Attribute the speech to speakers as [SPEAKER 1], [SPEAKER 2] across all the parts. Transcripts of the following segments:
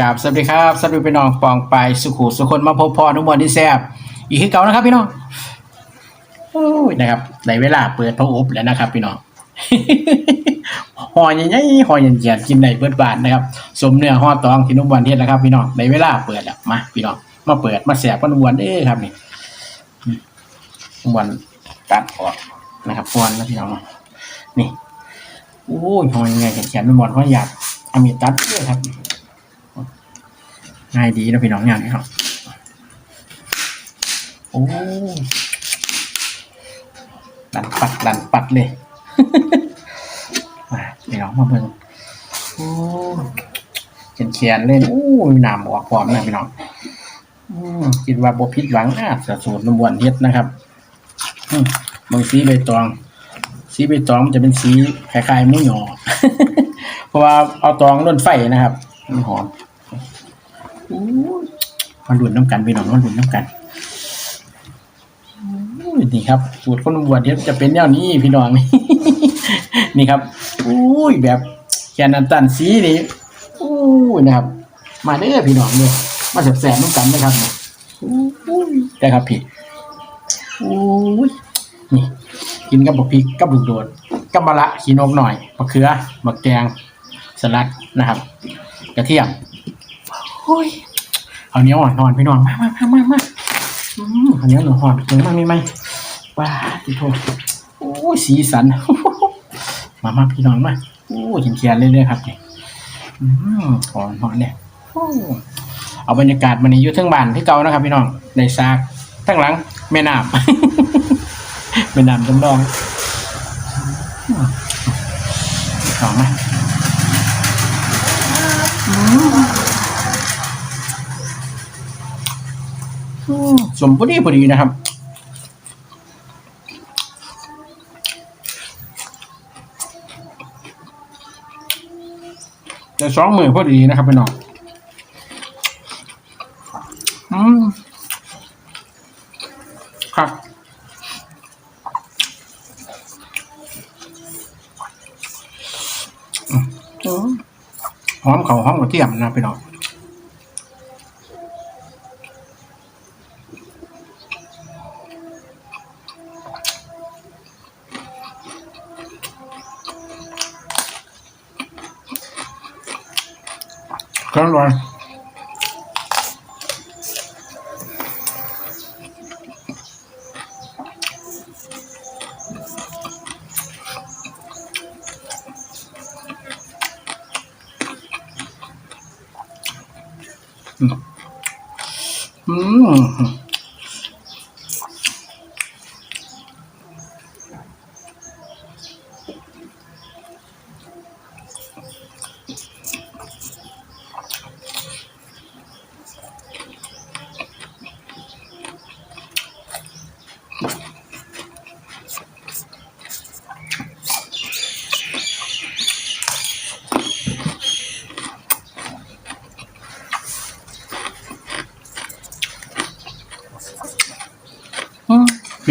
[SPEAKER 1] กับสวัสดีครับสวัสดีพี่น้องปองไปสุขุสุคนมาพบพอทุกวันที่แซบอีกคือเก่านะครับพี่น้องโอ้ยนะครับในเวลาเปิดพระอบแล้วนะครับ พี่น้องหอใหญ่ๆหอเย็นๆกินในเบิดบานนะครับ สมเนื้อห่อตองที่นุ่มวันเทศแล้วครับ พี่น้องในเวลาเปิดแล้วมาพี่น้องมาเปิดมาแสบกันวันเด้ครับนี่อืมนุ่มวันตัดออกนะครับฟอนนะพี่น้องนี่โอ้ยหอยังไงแขนๆนุ่มวันเขาอยากอมีตัดด้ยครับ ง่ายดีนะพี่น้องอย่างนี้ครับโอ้ดันปัดดันปัดเลยมาพี่น้องมาเบิ่งโอ้เขียนเขียนเล่นโอ้ยน้ำออกพร้อมนะพี่น้องอืมคิดว่าบ่ผิดหวังอาจะสูตรนวลเฮ็ดนะครับอืมบางสีใบตอง สีใบตองจะเป็นสีคล้ายๆมูหยอเพราะว่าเอาตองล้นไฟนะครับมันหอม มาลุ้นน้ำกันพี่น้องมาลุ้นน้ำกันนี่ครับ สูตรคนบวชเนี่ยจะเป็นแนวนี้พี่น้องนี่ครับอุ้ยแบบแค่น้ำตาลสีนี่อุ้ยนะครับ มาเด้อพี่น้องเนี่ยมาแสบๆน้ำกันนะครับอุ้ยได้ครับพี่อุ้ยนี่กินกับบักพริกกับลูกโดดกับมะระขีนกหน่อยมะเขือมะแกงสลัดนะครับ กระเทียม โอ้ยเอาเนี้ยอ่อนนอนไปนอนมามามามามาอืมเอาเนี้ยหนูหอนถึงมาไม่ไหมว้าทีโทษโอ้สีสัน มามาพี่น้องมาโอ้เฉียนเขียนเรื่อยๆครับนี่อืมหอนหอนเนี่ยเอาบรรยากาศมันนี้อยู่ทั้งบ้านที่เก่านะครับพี่น้องในซากทั้งหลังแม่น้ำแม่น้ำจำลองอืมลองมา สมพอดีพอดีนะครับจะสองมือพอดีนะครับพี่น้องอืมครับอืมหอมเขาหอมกระเทียมนะพี่น้อง ก็อร่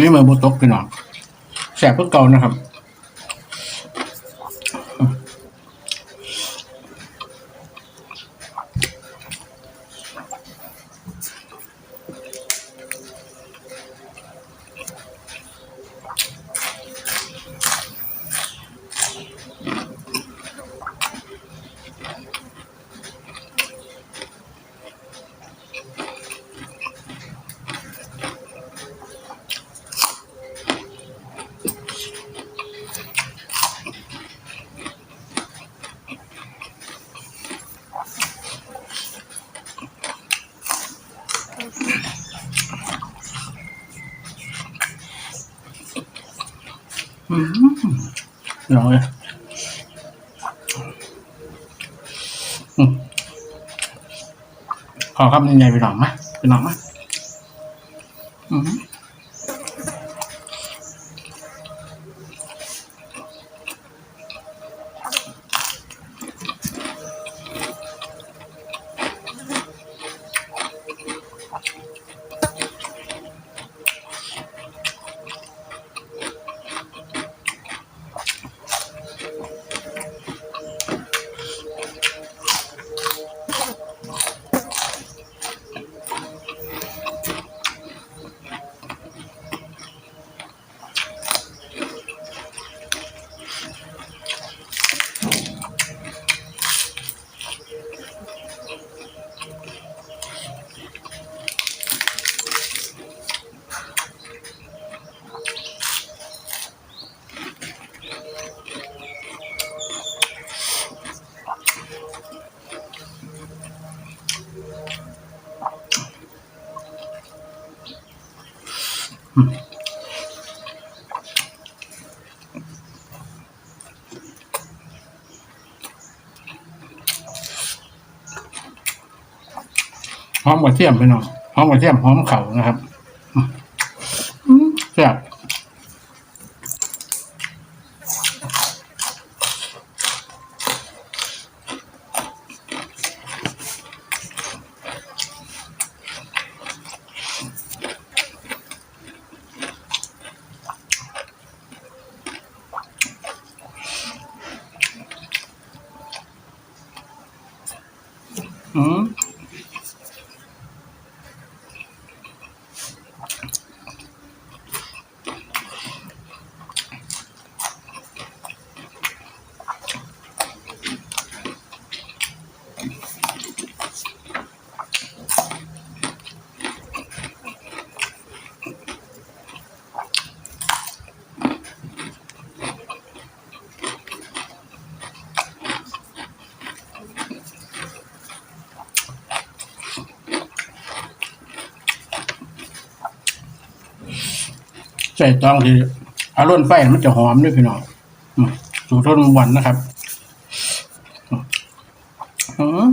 [SPEAKER 1] นี่มันี่มือบตกพี่น้องแสบเพื่อเก่านะครับ องเลยอืมขอคำยังไงไปหน่อยมาไปหน่อยมอืม หอมกระเทียมไปหน่อยหอมกระเทียมหอมเข่านะครับ อืม ใส่ตองที่อารมณ์ไฟมันจะหอมด้วยพี่น้องสูตรทนวันนะครับอืม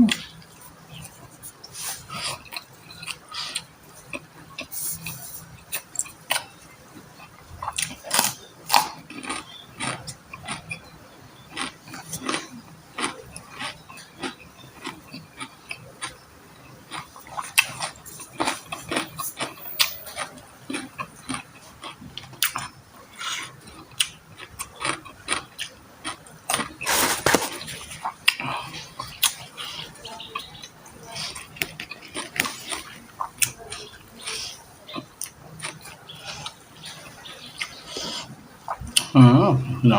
[SPEAKER 1] อืมเน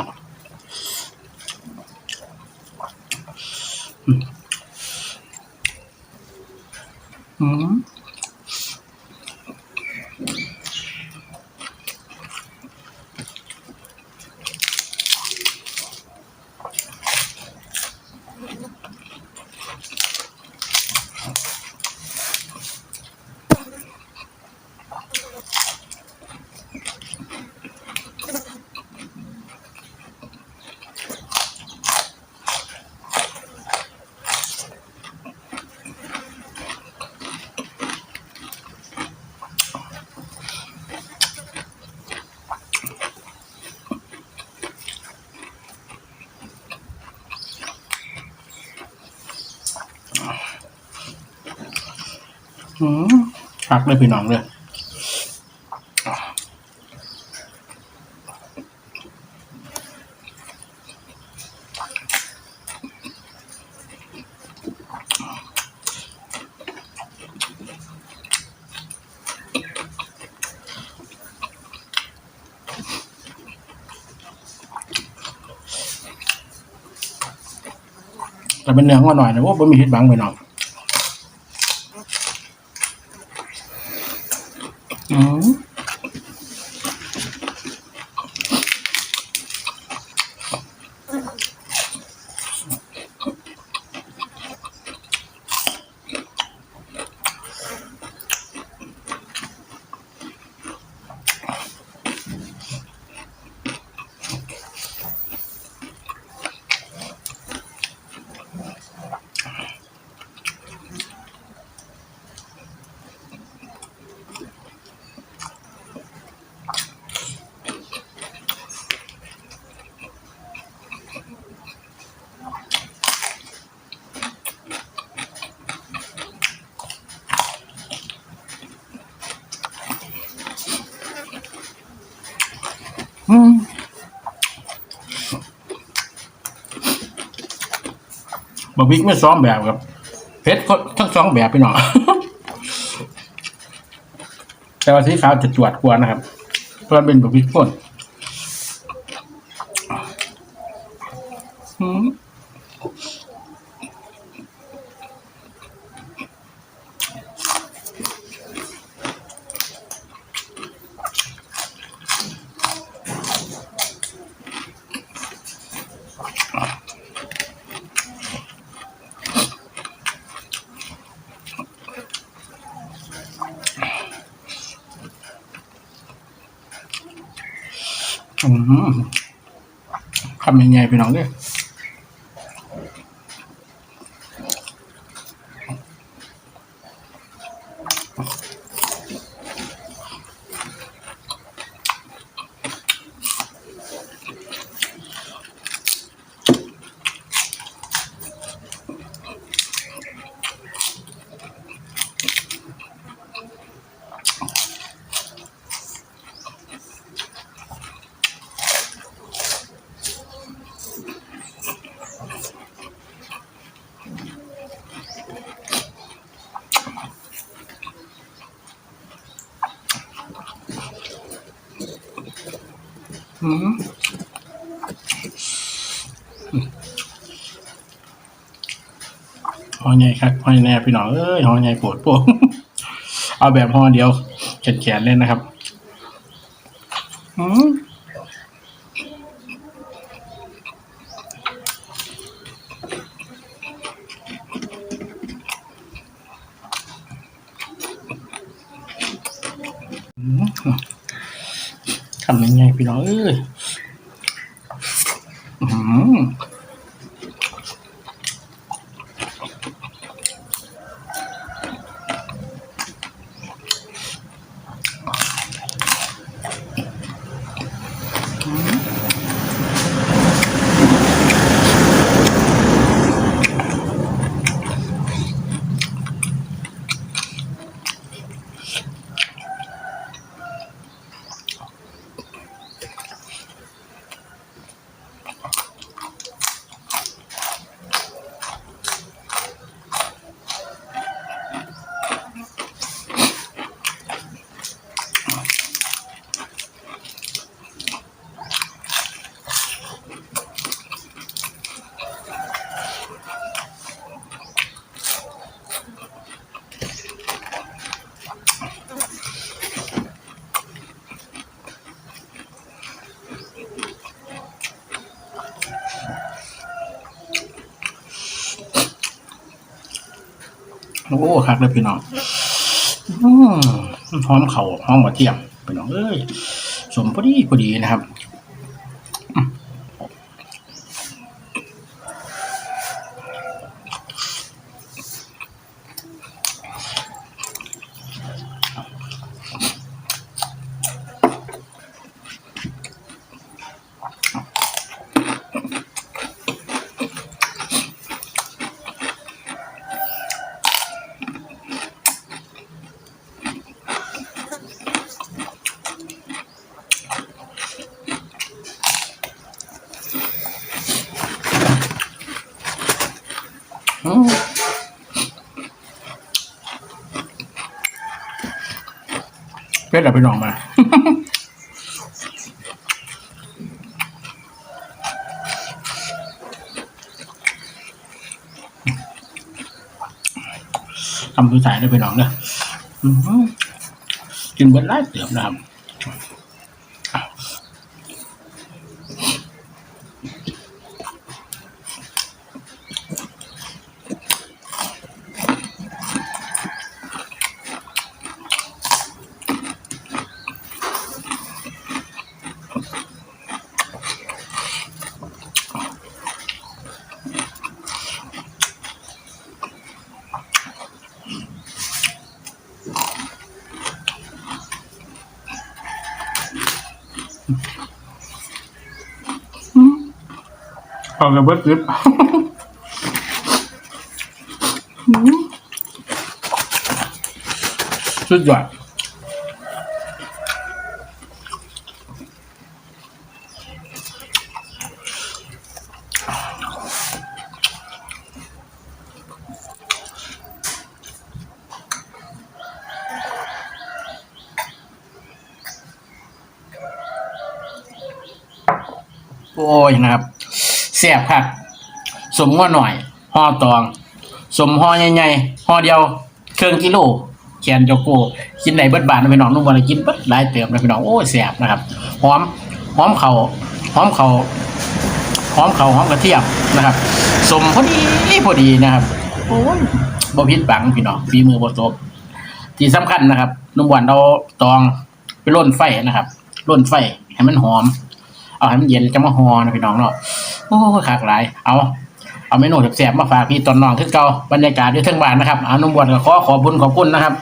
[SPEAKER 1] หักเลยพี่น้องเลยแต่เป็นเนื้อว่าหน่อยนะว่าไม่มีเห็ดบังพี่น้อง อืม อืมบะบิ๊กไม่ซ้อมแบบครับเพชรก็ทั้งสองแบบพี่น้องแต่ว่าสีขาวจะจวดกว่านะครับ เพราะมันเป็นบะบิ๊กป่นอืม อืม คำยังไงพี่น้องเนี่ย หอใหญ่ครับหอแน่พี่น้องเอ้ยหอใหญ่ปวดปวดเอาแบบหอเดียวแขนๆเล่นนะครับำยังไงพี่น้องเอ้ยอืม โอ้คักเลยพี่น้องอืมหอมเข่าหอมกระเทียมพี่น้องเอ้ยสมพอดีพอดีนะครับ เป็ดอะพี่น้องมาทำคือสายได้ไปลองเนอะกินเบิร์ดไล่เติมนะครับ เอากระเบิดซิบสุดยอดโอ้ยนะครับ แซ่บครับสมง้อหน่อยห่อตอง สมห่อใหญ่ๆห่อเดียวเครื่องกิโลแขนเจโก้กินไหนเบิดบานะพี่น้องนุ่มวันกินเบิดหลายเติมนะพี่น้องโอ้ยแซ่บนะครับหอมหอมเขาหอมเขาหอมเขาหอมกระเทียมนะครับ สมพอดีพอดีนะครับโอ้ยบ่พิษบังพี่น้องฝีมือบ่ตกที่สำคัญนะครับนุ่มหวันเอาตองไปร่นไฟนะครับร่นไฟให้มันหอม เอาให้มันเย็นจะมาหอนะพี่น้องเนาะ โอ้ขากหลาย เอา เอาเมนูแซ่บๆมาฝากพี่ตอนน้องคือเก่าบรรยากาศอยู่ทั้งบ้านนะครับอานุ่มบวนก็ขอขอบุญขอบคุณนะครับ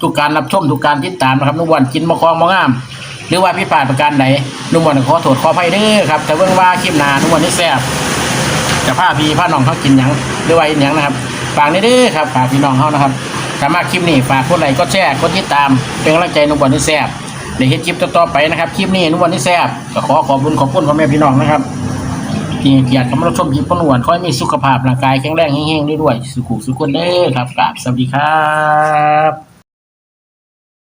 [SPEAKER 1] ทุกการรับชมทุกการติดตามนะครับนุ่มบวนกินมะคองมะงาม หรือว่าพี่ปาประการใดนุ่มบวนขอโทษขออภัยเด้อครับแต่เบิ่งว่าคลิปหนานุ่มบวนนี่แซ่บจะพาพี่พาน้องเขากินยังหรือว่าอีหยังนะครับฝากนี่เด้อครับฝากพี่น้องเขานะครับสามารถคลิปนี้ฝากกดไลค์กดแชร์กดติดตามเป็นกำลังใจนุ่มบวนนี่แซ่บในเฮ็ดคลิปต่อๆไปนะครับ คลิปนี้นุ่มบวนนี่แซ่บก็ขอขอบคุณขอบคุณพ่อแม่พี่น้องนะครับ ที่อยากกำรังชมคลิปพนวนขอให้มีสุขภาพร่างกายแข็งแรงแห้งๆด้วยสุขุสุขคนเด้ครับกราบสวัสดีครับ